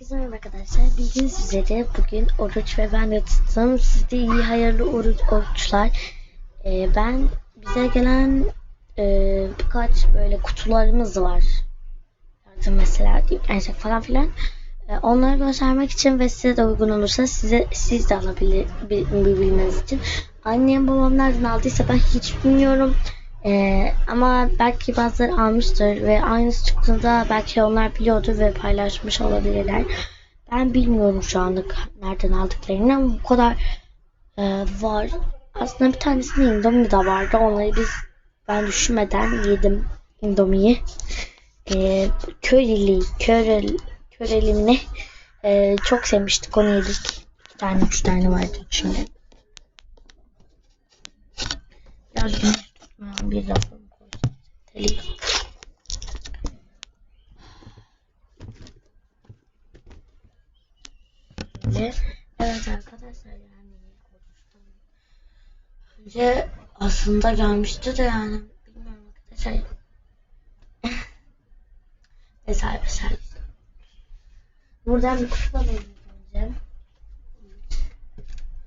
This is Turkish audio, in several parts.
Herkese merhaba arkadaşlar. Bildiğiniz üzere bugün oruç ve ben de tuttum. Siz de iyi hayırlı oruç, oruçlar. Ee, ben bize gelen e, birkaç böyle kutularımız var. Yardım mesela encek falan filan. Ee, onları göstermek için ve size de uygun olursa size siz de alabilir bil- bilmeniz için. Annem babam nereden aldıysa ben hiç bilmiyorum. Ee, ama belki bazıları almıştır ve aynısı çıktığında belki onlar biliyordur ve paylaşmış olabilirler. Ben bilmiyorum şu anda nereden aldıklarını ama bu kadar e, var. Aslında bir tanesinde Indomie de vardı. Onları biz ben düşünmeden yedim Indomie'yi. E, köreli, körel, köreli mi ne? E, çok sevmiştik onu yedik. İki tane, üç tane vardı şimdi. Biraz bir. Telik. Böyle. Evet arkadaşlar yani önce aslında gelmişti de yani bilmiyorum arkadaşlar. vesaire vesaire. Buradan bir kutu alayım önce.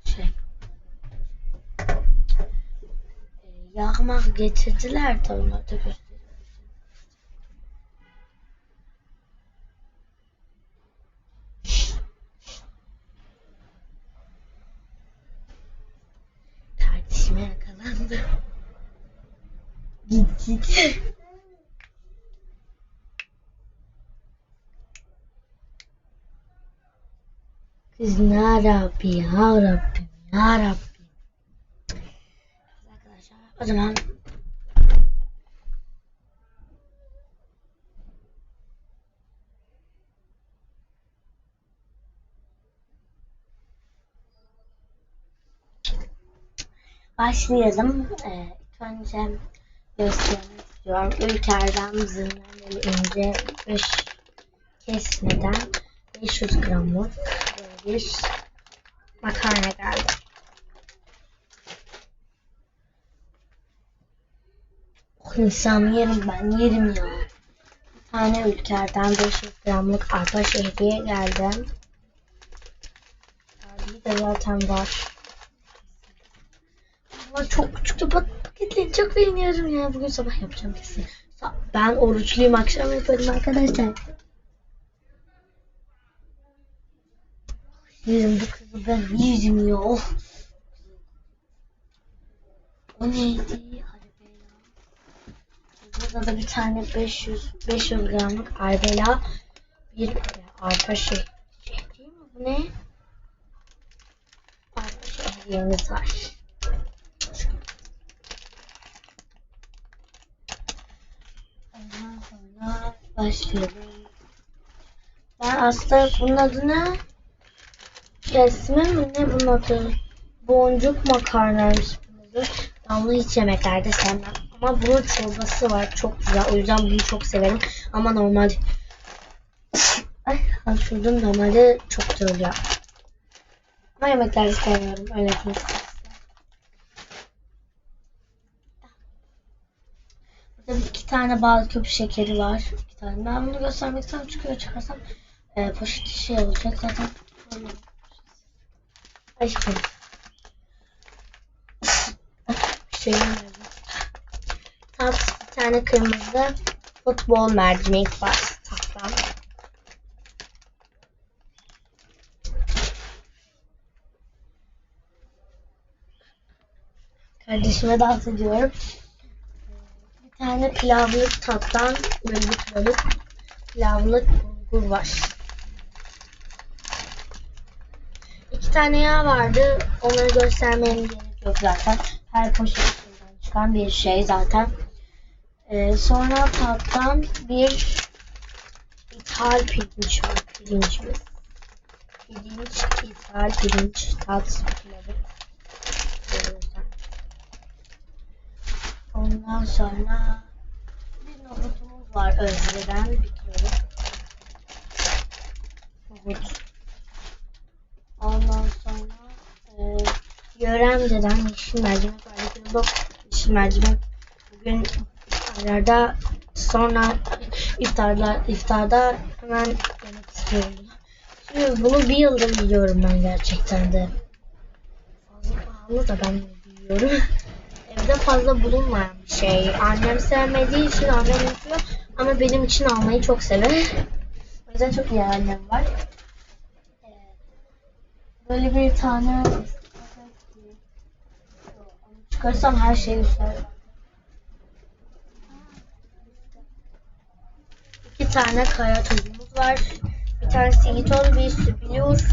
Şey. Yağmak getirdiler de onları da göstereyim. Kardeşime yakalandı. Git git. Kız ya Rabbi ya Rabbi ya Rabbi. O zaman başlayalım. Ee, önce göstermek istiyorum. Ülker'den zırneli ince 5 kesmeden 500 gramlık bir makarna geldi. İnsan yerim ben yerim ya. Bir tane ülkerden 500 gramlık arpa şehriye geldi. Bir de zaten var. Ama çok küçük de pat- paketleri çok beğeniyorum ya. Bugün sabah yapacağım kesin. Ben oruçluyum akşam yaparım arkadaşlar. Yerim bu kızı ben yerim ya. O neydi? Arbela. Burada da bir tane 500 500 gramlık arbela bir arpa şey. Şey değil mi bu ne? Arpa şehriyemiz var. Ondan sonra başlayalım. Ben aslında bunun adı ne? Kesme mi ne bunun adı? Boncuk makarnaymış bunun adı. Hiç yemeklerde sevmem. Ama bunun çorbası var. Çok güzel. O yüzden bunu çok severim. Ama normal Ay hapşurdum. Normalde çok güzel oluyor. Ama yemeklerde sevmiyorum. Öyle diyeyim. Burada iki tane bal küp şekeri var. İki tane. Ben bunu göstermek istiyorum çünkü çıkarsam e, poşet şey olacak zaten. Aşkım. şey Tat bir tane kırmızı futbol mercimek var. Tatlan. Kardeşime dans ediyorum. Bir tane pilavlık tattan böyle bir kiloluk pilavlık bulgur var. İki tane yağ vardı. Onları göstermem gerek yok zaten. Her poşetinden çıkan bir şey zaten. Ee, sonra tattan bir ithal pirinç var. Pirinç mi? Pirinç, ithal pirinç, tat pilavı. Ondan sonra bir nohutumuz var Özde'den bir. Nohut. Ondan sonra e, Yöremde'den yeşil mercimek var. Yeşil mercimek. Bugün iftarlarda sonra iftarlar iftarda hemen yemek istiyorum. Bunu bir yıldır yiyorum ben gerçekten de. Fazla pahalı da ben yiyorum. Evde fazla bulunmayan bir şey. Annem sevmediği için annem yapıyor. Ama benim için almayı çok sever. O yüzden çok iyi annem var. Ee, Böyle bir tane çıkarsam her şey düşer. Tane kaya tuzumuz var. Bir tanesi İtol, bir süpülür.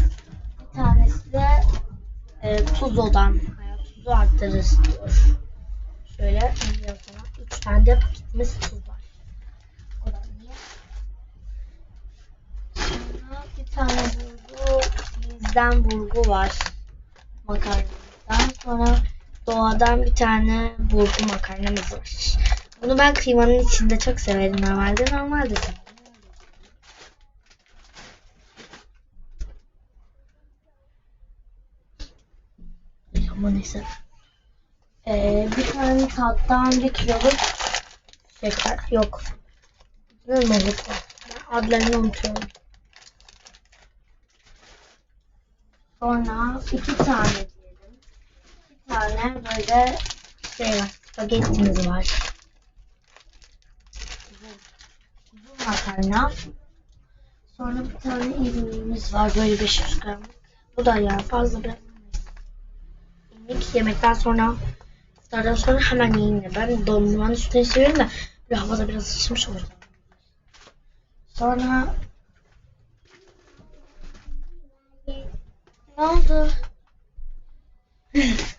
Bir tanesi de e, tuz odan. Kaya tuzu arttırır diyor. Şöyle sana. Üç tane de paketimiz tuz var. O da iyi. Sonra bir tane burgu, bizden burgu var. Makarnamızdan. Sonra doğadan bir tane burgu makarnamız var. Bunu ben kıymanın içinde çok severim normalde. Normalde severim. Neyse. Ee, bir tane tattan bir kiloluk şeker yok. Ne. Ben adlarını unutuyorum. Sonra iki tane diyelim. Bir tane böyle şey var. Spagettimiz var. Uzun makarna. Sonra bir tane irmiğimiz var. Böyle 500 gram. Bu da ya fazla biraz. İlk yemekten sonra iftardan sonra hemen yiyin. Ben dondurmanın üstüne seviyorum da bir havada biraz ısıtmış olur. Sonra ne oldu?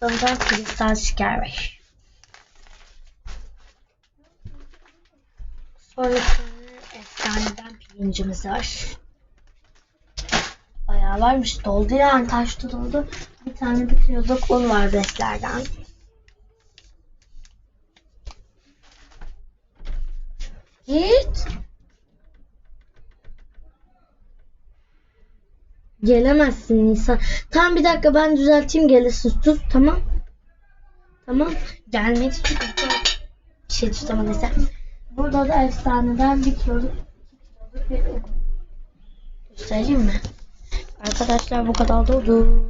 Sonra kristal şeker var. Sonra efsaneden pirincimiz var. Varmış. Doldu yani. Taştı doldu. Bir tane bir kiloluk un var beslerden. Git. Gelemezsin Nisa. Tamam bir dakika ben düzelteyim gelirsin. Sus tamam. Tamam. Gelmek için bir şey tutamadım mesela. Burada da efsaneden bir kiloluk, bir mi? Arkadaşlar bu kadar doldu.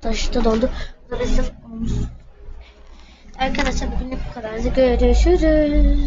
Taşı da doldu. Bu da bizim unumuz. Arkadaşlar bugün bu kadar. Görüşürüz.